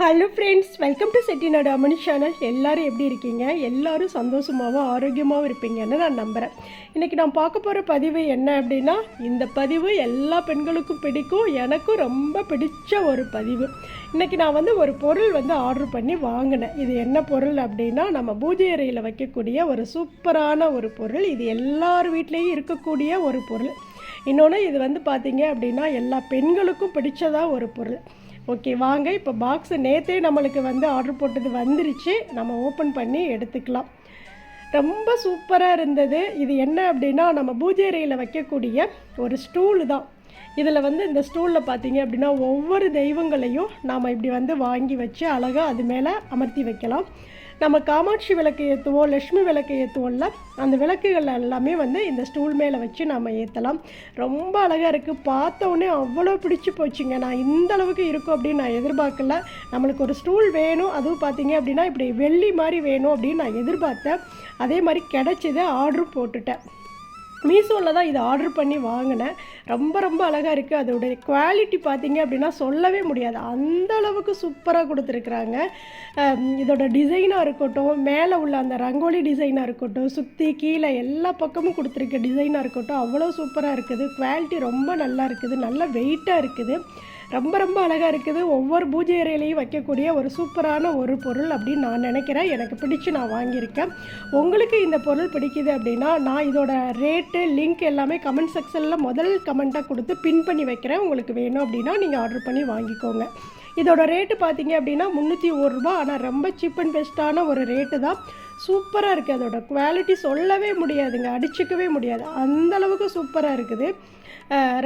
Hello friends welcome to Chettinad Ammani channel எல்லாரும் எப்படி இருக்கீங்க? எல்லோரும் சந்தோஷமாகவும் ஆரோக்கியமாகவும் இருப்பீங்கன்னு நான் நம்புகிறேன் இன்றைக்கி நான் பார்க்க போகிற பதிவு என்ன அப்படின்னா இந்த பதிவு எல்லா பெண்களுக்கும் பிடிக்கும் எனக்கும் ரொம்ப பிடிச்ச ஒரு பதிவு. இன்றைக்கி நான் வந்து ஒரு பொருள் வந்து ஆர்டர் பண்ணி வாங்கினேன். இது என்ன பொருள் அப்படின்னா நம்ம பூஜை அறையில் வைக்கக்கூடிய ஒரு சூப்பரான ஒரு பொருள். இது எல்லார் வீட்லேயும் இருக்கக்கூடிய ஒரு பொருள். இன்னொன்று இது வந்து பார்த்தீங்க அப்படின்னா எல்லா பெண்களுக்கும் பிடிச்சதாக ஒரு பொருள். ஓகே வாங்க. இப்போ பாக்ஸு நேற்றே நம்மளுக்கு வந்து ஆர்டர் போட்டது வந்துருச்சு. நம்ம ஓப்பன் பண்ணி எடுத்துக்கலாம். ரொம்ப சூப்பராக இருந்தது. இது என்ன அப்படின்னா நம்ம பூஜை அறையில் வைக்கக்கூடிய ஒரு ஸ்டூலு தான். இதில் வந்து இந்த ஸ்டூலில் பார்த்தீங்க அப்படின்னா ஒவ்வொரு தெய்வங்களையும் நாம் இப்படி வந்து வாங்கி வச்சு அழகாக அது மேலே அமர்த்தி வைக்கலாம். நம்ம காமாட்சி விளக்கு ஏற்றுவோம் லக்ஷ்மி விளக்கு ஏற்றுவோம்ல அந்த விளக்குகள் எல்லாமே வந்து இந்த ஸ்டூல் மேலே வச்சு நம்ம ஏற்றலாம் ரொம்ப அழகாக இருக்குது பார்த்தோன்னே அவ்வளோ பிடிச்சி போச்சுங்க. நான் இந்த அளவுக்கு இருக்கும் அப்படின்னு நான் எதிர்பார்க்கல. நம்மளுக்கு ஒரு ஸ்டூல் வேணும். அதுவும் பார்த்தீங்க அப்படின்னா இப்படி வெள்ளி மாதிரி வேணும் அப்படின்னு நான் எதிர்பார்த்தேன். அதே மாதிரி கிடச்சிது ஆர்டரும் போட்டுட்டேன். மீஷோவில் தான் இதை ஆர்டர் பண்ணி வாங்கினேன். ரொம்ப ரொம்ப அழகாக இருக்குது அதோடைய குவாலிட்டி பார்த்தீங்க அப்படின்னா சொல்லவே முடியாது. அந்த அளவுக்கு சூப்பராக கொடுத்துருக்குறாங்க. இதோட டிசைனாக இருக்கட்டும் மேலே உள்ள அந்த ரங்கோலி டிசைனாக இருக்கட்டும் சுற்றி கீழே எல்லா பக்கமும் கொடுத்துருக்க டிசைனாக இருக்கட்டும் அவ்வளோ சூப்பராக இருக்குது. குவாலிட்டி ரொம்ப நல்லா இருக்குது. நல்லா வெயிட்டாக இருக்குது. ரொம்ப ரொம்ப அழகாக இருக்குது. ஒவ்வொரு பூஜை அறையிலையும் வைக்கக்கூடிய ஒரு சூப்பரான ஒரு பொருள் அப்படின்னு நான் நினைக்கிறேன். எனக்கு பிடிச்சு நான் வாங்கியிருக்கேன். உங்களுக்கு இந்த பொருள் பிடிக்குது அப்படின்னா நான் இதோட ரேட்டு லிங்க் எல்லாமே கமெண்ட் செக்ஷனில் முதல் கமெண்ட்டாக கொடுத்து பின் பண்ணி வைக்கிறேன். உங்களுக்கு வேணும் அப்படின்னா நீங்கள் ஆர்டர் பண்ணி வாங்கிக்கோங்க. இதோட ரேட்டு பார்த்தீங்க அப்படின்னா முந்நூற்றி ஒரு ரூபா. ஆனால் ரொம்ப சீப் அண்ட் பெஸ்ட்டான ஒரு ரேட்டு தான். சூப்பராக இருக்குது அதோட குவாலிட்டி சொல்லவே முடியாதுங்க. அடிச்சிக்கவே முடியாது. அந்த அளவுக்கு சூப்பராக இருக்குது.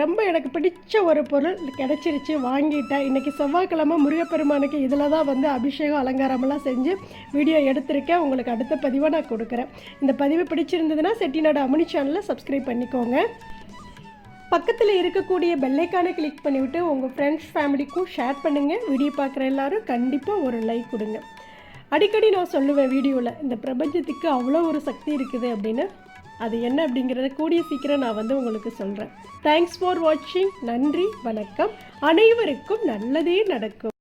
ரொம்ப எனக்கு பிடிச்ச ஒரு பொருள் கிடச்சிருச்சு. வாங்கிட்டேன். இன்றைக்கி செவ்வாய்க்கிழமை முருகப்பெருமானுக்கு இதில் தான் வந்து அபிஷேகம் அலங்காரமெல்லாம் செஞ்சு வீடியோ எடுத்திருக்கேன். உங்களுக்கு அடுத்த பதிவாக நான் கொடுக்குறேன். இந்த பதிவு பிடிச்சிருந்ததுன்னா செட்டிநாடு அமினி சேனலை சப்ஸ்கிரைப் பண்ணிக்கோங்க. பக்கத்தில் இருக்கக்கூடிய பெல்லைக்கானை கிளிக் பண்ணிவிட்டு உங்கள் ஃப்ரெண்ட்ஸ் ஃபேமிலிக்கும் ஷேர் பண்ணுங்கள் வீடியோ பார்க்குற எல்லாரும் கண்டிப்பாக ஒரு லைக் கொடுங்க. அடிக்கடி நான் சொல்லுவேன் வீடியோவில் இந்த பிரபஞ்சத்துக்கு அவ்வளோ ஒரு சக்தி இருக்குது அப்படின்னு. அது என்ன அப்படிங்கிறத கூடிய சீக்கிரம் நான் வந்து உங்களுக்கு சொல்கிறேன் தேங்க்ஸ் ஃபார் வாட்சிங் நன்றி வணக்கம். அனைவருக்கும் நல்லதே நடக்கும்.